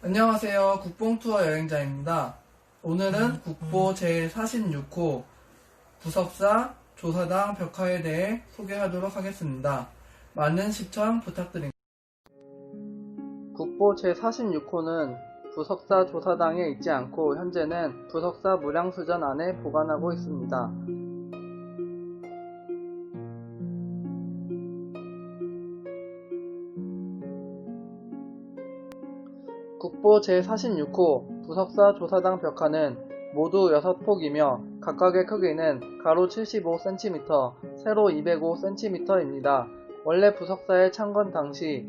안녕하세요. 국뽕투어 여행자입니다. 오늘은 국보 제46호 부석사 조사당 벽화에 대해 소개하도록 하겠습니다. 많은 시청 부탁드립니다. 국보 제46호는 부석사 조사당에 있지 않고 현재는 부석사 무량수전 안에 보관하고 있습니다. 국보 제46호 부석사 조사당 벽화는 모두 6폭이며 각각의 크기는 가로 75cm, 세로 205cm입니다. 원래 부석사의 창건 당시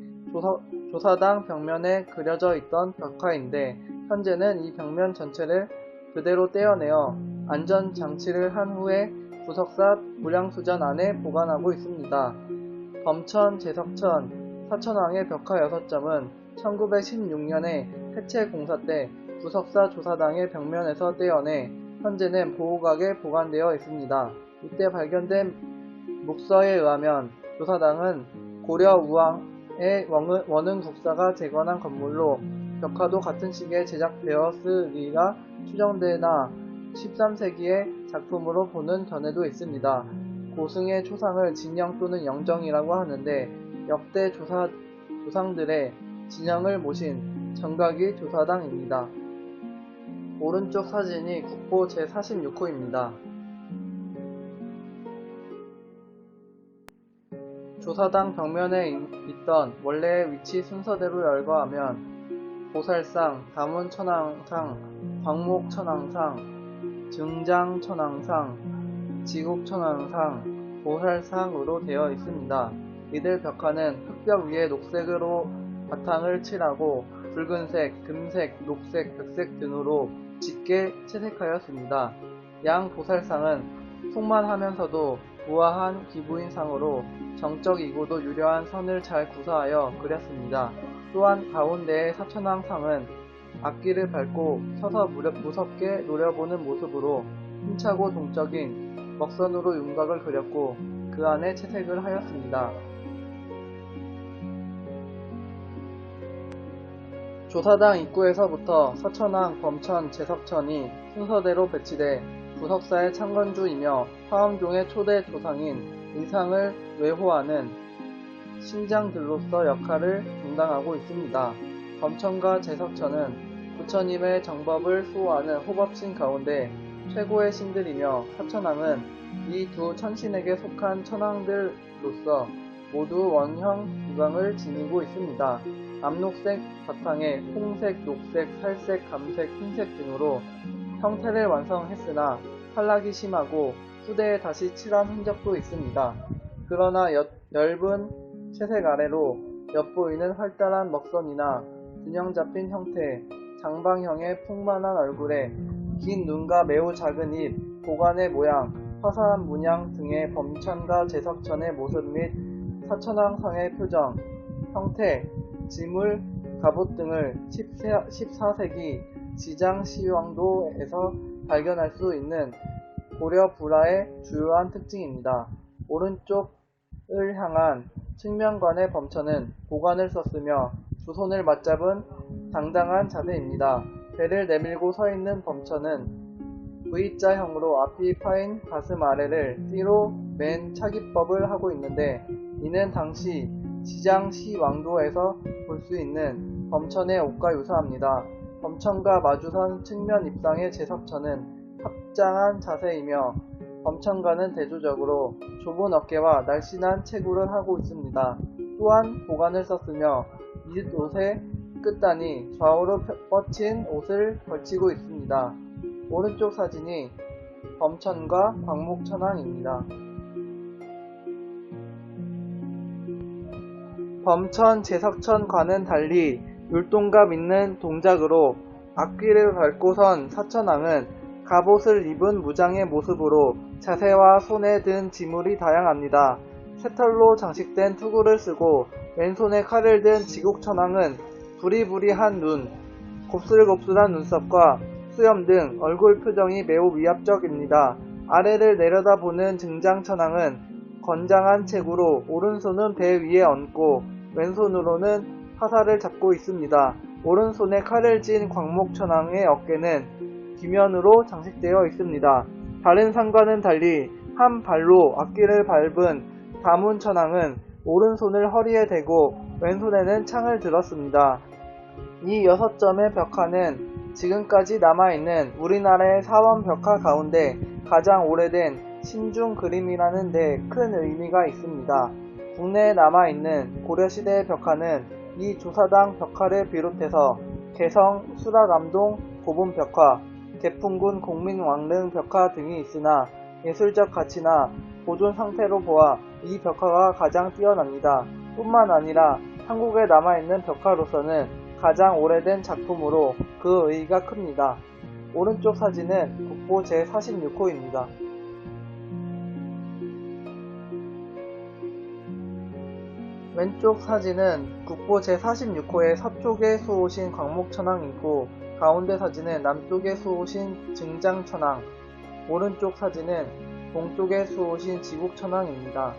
조사, 당 벽면에 그려져 있던 벽화인데 현재는 이 벽면 전체를 그대로 떼어내어 안전 장치를 한 후에 부석사 무량수전 안에 보관하고 있습니다. 범천, 제석천, 사천왕의 벽화 6점은 1916년에 해체 공사 때 부석사 조사당의 벽면에서 떼어내 현재는 보호각에 보관되어 있습니다. 이때 발견된 묵서에 의하면 조사당은 고려 우왕의 원은, 국사가 재건한 건물로 벽화도 같은 시기에 제작되었으리라 추정되나 13세기의 작품으로 보는 견해도 있습니다. 고승의 초상을 진영 또는 영정이라고 하는데 역대 조사, 조상들의 진영을 모신 정각이 조사당입니다. 오른쪽 사진이 국보 제46호입니다. 조사당 벽면에 있던 원래의 위치 순서대로 열거하면 보살상, 다문천왕상, 광목천왕상, 증장천왕상, 지국천왕상, 보살상으로 되어 있습니다. 이들 벽화는 흙벽 위에 녹색으로 바탕을 칠하고 붉은색, 금색, 녹색, 백색 등으로 짙게 채색하였습니다. 양 보살상은 풍만하면서도 우아한 기부인상으로 정적이고도 유려한 선을 잘 구사하여 그렸습니다. 또한 가운데의 사천왕상은 악기를 밟고 서서 무섭게 노려보는 모습으로 힘차고 동적인 먹선으로 윤곽을 그렸고 그 안에 채색을 하였습니다. 조사당 입구에서부터 서천왕, 범천, 제석천이 순서대로 배치돼 부석사의 창건주이며 화엄종의 초대 조상인 의상을 외호하는 신장들로서 역할을 분담하고 있습니다. 범천과 제석천은 부처님의 정법을 수호하는 호법신 가운데 최고의 신들이며 서천왕은 이 두 천신에게 속한 천왕들로서 모두 원형 구강을 지니고 있습니다. 암록색 바탕에 홍색, 녹색, 살색, 감색, 흰색 등으로 형태를 완성했으나 탈락이 심하고 후대에 다시 칠한 흔적도 있습니다. 그러나 여, 엷은 채색 아래로 엿보이는 활달한 먹선이나 균형 잡힌 형태, 장방형의 풍만한 얼굴에 긴 눈과 매우 작은 입, 고관의 모양, 화사한 문양 등의 범천과 제석천의 모습 및 사천왕상의 표정, 형태, 지물, 갑옷 등을 14세기 지장 시황도에서 발견할 수 있는 고려 불화의 주요한 특징입니다. 오른쪽을 향한 측면관의 범천은 고관을 썼으며 두 손을 맞잡은 당당한 자세입니다. 배를 내밀고 서 있는 범천은 V자형으로 앞이 파인 가슴 아래를 띠로 맨 차기법을 하고 있는데 이는 당시 지장시 왕도에서 볼 수 있는 범천의 옷과 유사합니다. 범천과 마주선 측면 입상의 제석천은 합장한 자세이며 범천과는 대조적으로 좁은 어깨와 날씬한 체구를 하고 있습니다. 또한 보관을 썼으며 이 옷의 끝단이 좌우로 뻗친 옷을 걸치고 있습니다. 오른쪽 사진이 범천과 광목천왕입니다. 범천, 제석천과는 달리 율동감 있는 동작으로 악귀를 밟고선 사천왕은 갑옷을 입은 무장의 모습으로 자세와 손에 든 지물이 다양합니다. 새털로 장식된 투구를 쓰고 왼손에 칼을 든 지국천왕은 부리부리한 눈, 곱슬곱슬한 눈썹과 수염 등 얼굴 표정이 매우 위압적입니다. 아래를 내려다보는 증장천왕은 건장한 체구로 오른손은 배 위에 얹고 왼손으로는 화살을 잡고 있습니다. 오른손에 칼을 쥔 광목천왕의 어깨는 기면으로 장식되어 있습니다. 다른 상과는 달리 한 발로 악기를 밟은 다문천왕은 오른손을 허리에 대고 왼손에는 창을 들었습니다. 이 여섯 점의 벽화는 지금까지 남아있는 우리나라의 사원 벽화 가운데 가장 오래된 신중 그림이라는 데 큰 의미가 있습니다. 국내에 남아있는 고려시대의 벽화는 이 조사당 벽화를 비롯해서 개성, 수라감동, 고분 벽화, 개풍군 공민왕릉 벽화 등이 있으나 예술적 가치나 보존 상태로 보아 이 벽화가 가장 뛰어납니다. 뿐만 아니라 한국에 남아있는 벽화로서는 가장 오래된 작품으로 그 의의가 큽니다. 오른쪽 사진은 국보 제46호입니다. 왼쪽 사진은 국보 제46호의 서쪽에 수오신 광목천왕이고 가운데 사진은 남쪽에 수오신 증장천왕, 오른쪽 사진은 동쪽에 수오신 지국천왕입니다.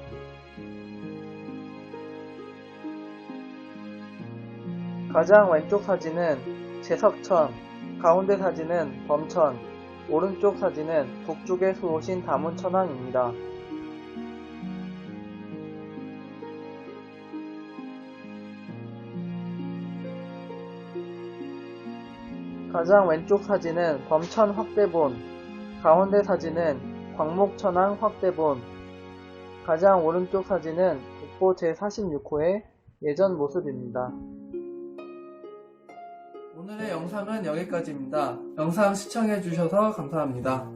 가장 왼쪽 사진은 제석천, 가운데 사진은 범천, 오른쪽 사진은 북쪽에 수오신 다문천왕입니다. 가장 왼쪽 사진은 범천 확대본, 가운데 사진은 광목천왕 확대본, 가장 오른쪽 사진은 국보 제46호의 예전 모습입니다. 오늘의 영상은 여기까지입니다. 영상 시청해주셔서 감사합니다.